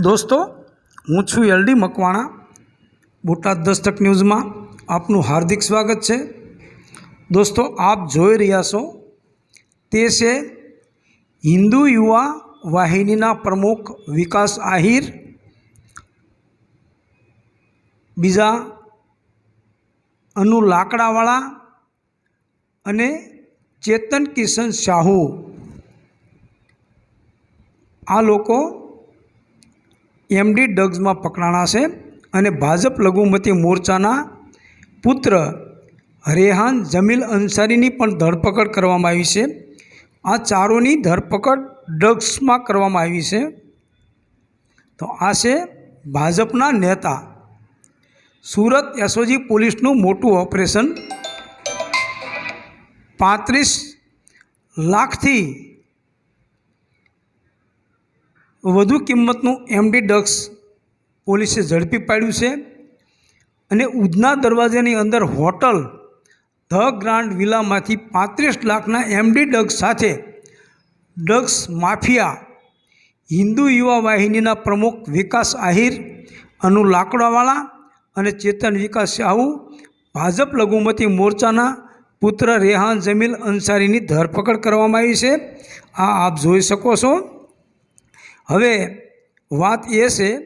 દોસ્તો, હું છું એલડી મકવાણા. બોટાદ દસ્તક ન્યૂઝમાં આપનું હાર્દિક સ્વાગત છે. દોસ્તો, આપ જોઈ રહ્યા છો, તે છે હિન્દુ યુવા વાહિનીના પ્રમુખ વિકાસ આહિર. બીજા અનુ લાકડાવાળા અને ચેતન કિશન સાહુ આ લોકો એમડી ડગ્સમાં પકડાણા છે અને ભાજપ લઘુમતી મોરચાના પુત્ર રેહાન જમીલ અંસારીની પણ ધરપકડ કરવામાં આવી છે. આ ચારોની ધરપકડ ડ્રગ્સમાં કરવામાં આવી છે. તો આ છે ભાજપના નેતા. સુરત એસઓજી પોલીસનું મોટું ઓપરેશન. પાંત્રીસ લાખથી વધુ કિંમતનું એમડી ડક્સ પોલીસે ઝડપી પાડ્યું છે અને ઉધના દરવાજાની અંદર હોટલ ધ ગ્રાન્ડ વિલામાંથી પાંત્રીસ લાખના એમડી ડગ્સ સાથે ડગ્સ માફિયા, હિન્દુ યુવા વાહિનીના પ્રમુખ વિકાસ આહિર, અનુ લાકડાવાળા અને ચેતન વિકાસ સાહુ ભાજપ લઘુમતી મોરચાના પુત્ર રેહાન જમીલ અંસારીની ધરપકડ કરવામાં આવી છે. આ આપ જોઈ શકો છો. હવે વાત એ છે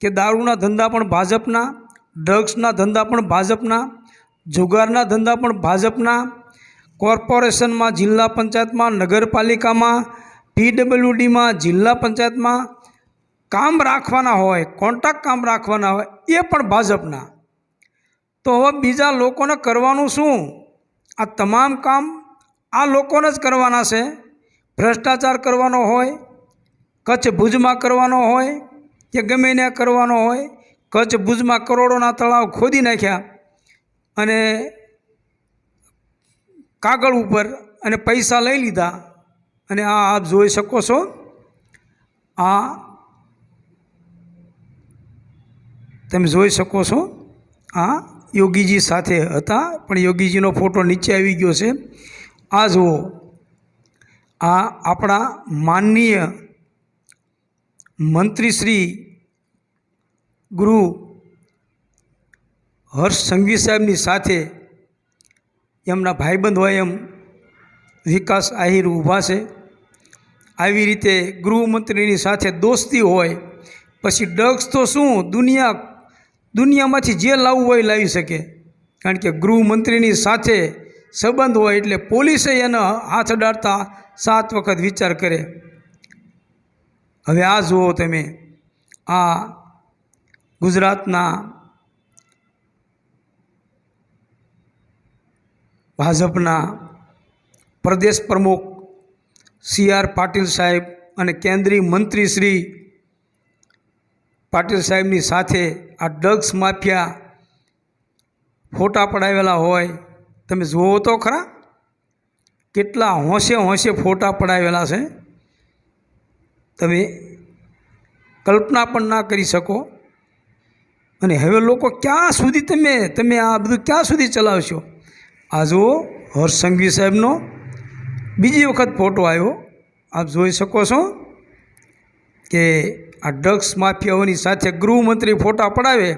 કે દારૂના ધંધા પણ ભાજપના, ડ્રગ્સના ધંધા પણ ભાજપના, જુગારના ધંધા પણ ભાજપના, કોર્પોરેશનમાં, જિલ્લા પંચાયતમાં, નગરપાલિકામાં, પીડબ્લ્યુડીમાં, જિલ્લા પંચાયતમાં કામ રાખવાના હોય, કોન્ટ્રાક્ટ કામ રાખવાના હોય, એ પણ ભાજપના. તો હવે બીજા લોકોને કરવાનું શું? આ તમામ કામ આ લોકોને જ કરવાના છે. ભ્રષ્ટાચાર કરવાનો હોય કચ્છ ભુજમાં કરવાનો હોય કે ગમે ત્યાં કરવાનો હોય, કચ્છ ભુજમાં કરોડોના તળાવ ખોદી નાખ્યા અને કાગળ ઉપર અને પૈસા લઈ લીધા. અને આ આપ જોઈ શકો છો, આ તમે જોઈ શકો છો, આ યોગીજી સાથે હતા, પણ યોગીજીનો ફોટો નીચે આવી ગયો છે. આ જુઓ, આ આપણા માનનીય મંત્રી શ્રી ગુરુ હર્ષ સંઘવી સાહેબની સાથે એમના ભાઈબંધ હોય એમ વિકાસ આહિર ઊભા છે. આવી રીતે ગૃહમંત્રીની સાથે દોસ્તી હોય, પછી ડ્રગ્સ તો શું દુનિયા, દુનિયામાંથી જે લાવવું હોય લાવી શકે. કારણ કે ગૃહમંત્રીની સાથે સંબંધ હોય એટલે પોલીસે એનો હાથ અડાડતા સાત વખત વિચાર કરે. હવે આ જુઓ તમે, આ ગુજરાતના ભાજપના પ્રદેશ પ્રમુખ સી આર પાટીલ સાહેબ અને કેન્દ્રીય મંત્રી શ્રી પાટીલ સાહેબની સાથે આ ડ્રગ્સ માફિયા ફોટા પડાવેલા હોય, તમે જુઓ તો ખરા, કેટલા હોંશે હોંશે ફોટા પડાવેલા છે. તમે કલ્પના પણ ના કરી શકો. અને હવે લોકો ક્યાં સુધી તમે તમે આ બધું ક્યાં સુધી ચલાવશો? આ જુઓ, હર્ષ સંઘવી સાહેબનો બીજી વખત ફોટો આવ્યો. આપ જોઈ શકો છો કે આ ડ્રગ્સ માફિયાઓની સાથે ગૃહમંત્રી ફોટા પડાવે,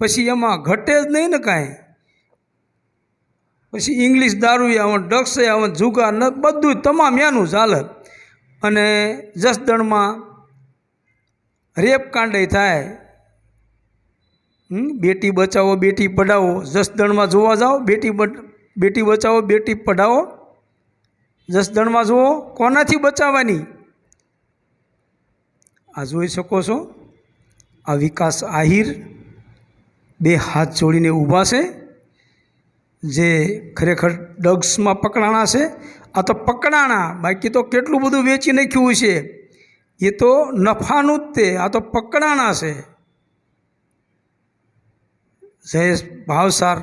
પછી એમાં ઘટે જ નહીં ને કાંઈ. પછી ઇંગ્લિશ દારૂ આવે ડ્રગ્સ આવે જુગાર ન, બધું તમામ એનું ચાલે અને જસદણમાં રેપ કાંડે થાય. બેટી બચાવો, બેટી પઢાવો, જસદણમાં જોવા જાઓ, બેટી બેટી બચાવો, બેટી પઢાવો. જસદણમાં જુઓ, કોનાથી બચાવવાની? આ જોઈ શકો છો, આ વિકાસ આહિર બે હાથ જોડીને ઊભા છે, જે ખરેખર ડગ્સમાં પકડાણા છે. આ તો પકડાણા, બાકી તો કેટલું બધું વેચી નાખ્યું છે. એ તો નફાનું જ તે, આ તો પકડાણા છે. જયેશ ભાવસાર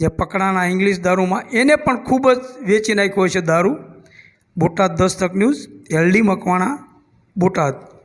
જે પકડાણા ઇંગ્લિશ દારૂમાં, એને પણ ખૂબ જ વેચી નાખ્યો છે દારૂ. Botad Dastak news, LD Makwana, Botad.